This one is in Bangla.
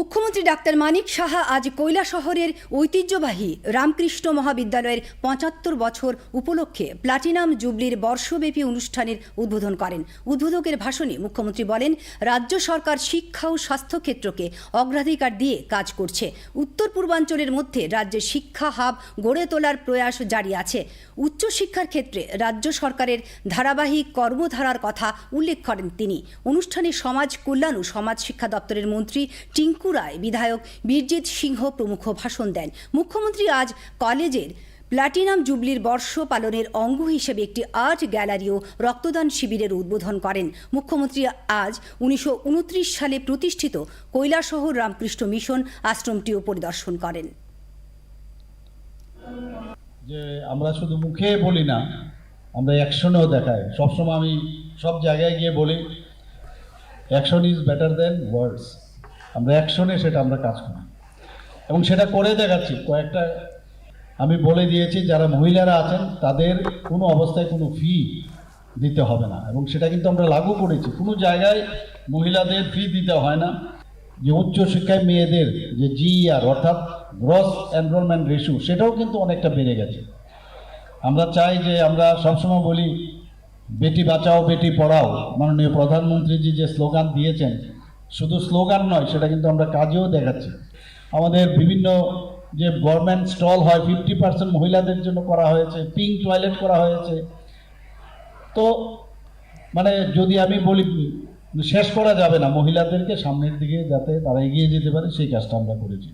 মুখ্যমন্ত্রী ডাক্তার মানিক সাহা আজ কৈলা শহরের ঐতিহ্যবাহী রামকৃষ্ণ মহাবিদ্যালয়ের পঁচাত্তর বছর উপলক্ষে প্লাটিনাম জুবলির বর্ষব্যাপী অনুষ্ঠানের উদ্বোধন করেন। উদ্বোধকের ভাষণে মুখ্যমন্ত্রী বলেন, রাজ্য সরকার শিক্ষা ও স্বাস্থ্যক্ষেত্রকে অগ্রাধিকার দিয়ে কাজ করছে। উত্তর পূর্বাঞ্চলের মধ্যে রাজ্যে শিক্ষা হাব গড়ে তোলার প্রয়াস জারি আছে। উচ্চশিক্ষার ক্ষেত্রে রাজ্য সরকারের ধারাবাহিক কর্মধারার কথা উল্লেখ করেন তিনি। অনুষ্ঠানে সমাজ কল্যাণ ও সমাজ শিক্ষা দপ্তরের মন্ত্রী টিঙ্কু রায় বিধায়ক বীরজিৎ সিংহ প্রমুখ ভাষণ দেন। মুখ্যমন্ত্রী আজ কলেজের প্লাটিনাম জুবলির বর্ষ পালনের অঙ্গ হিসেবে একটি আর্ট গ্যালারি ও রক্তদান শিবিরের উদ্বোধন করেন। মুখ্যমন্ত্রী আজ উনিশশো সালে প্রতিষ্ঠিত কৈলাসহর রামকৃষ্ণ মিশন আশ্রমটিও পরিদর্শন করেন। যে আমরা শুধু মুখে বলি না, আমরা অ্যাকশনেও দেখাই। সবসময় আমি সব জায়গায় গিয়ে বলি, action is better than words. আমরা অ্যাকশনে সেটা আমরা কাজ করি। এবং সেটা করে দেখাচ্ছি। কয়েকটা আমি বলে দিয়েছি, যারা মহিলারা আছেন, তাদের কোনো অবস্থায় কোনো ফি দিতে হবে না। এবং সেটা কিন্তু আমরা লাগু করেছি। কোনো জায়গায় মহিলাদের ফি দিতে হয় না। যে উচ্চশিক্ষায় মেয়েদের যে জিইআর অর্থাৎ গ্রস এনরোলমেন্ট রেশিও সেটাও কিন্তু অনেকটা বেড়ে গেছে। আমরা চাই যে আমরা সবসময় বলি, বেটি বাঁচাও, বেটি পড়াও। মাননীয় প্রধানমন্ত্রীজি যে স্লোগান দিয়েছেন শুধু স্লোগান নয়, সেটা কিন্তু আমরা কাজেও দেখাচ্ছি। আমাদের বিভিন্ন যে গভর্নমেন্ট স্টল হয় ফিফটি পার্সেন্ট মহিলাদের জন্য করা হয়েছে পিঙ্ক টয়লেট করা হয়েছে। তো মানে যদি আমি বলি, শেষ করা যাবে না মহিলাদেরকে, সামনের দিকে যাতে তারা এগিয়ে যেতে পারে, সেই কাজটা আমরা করেছি।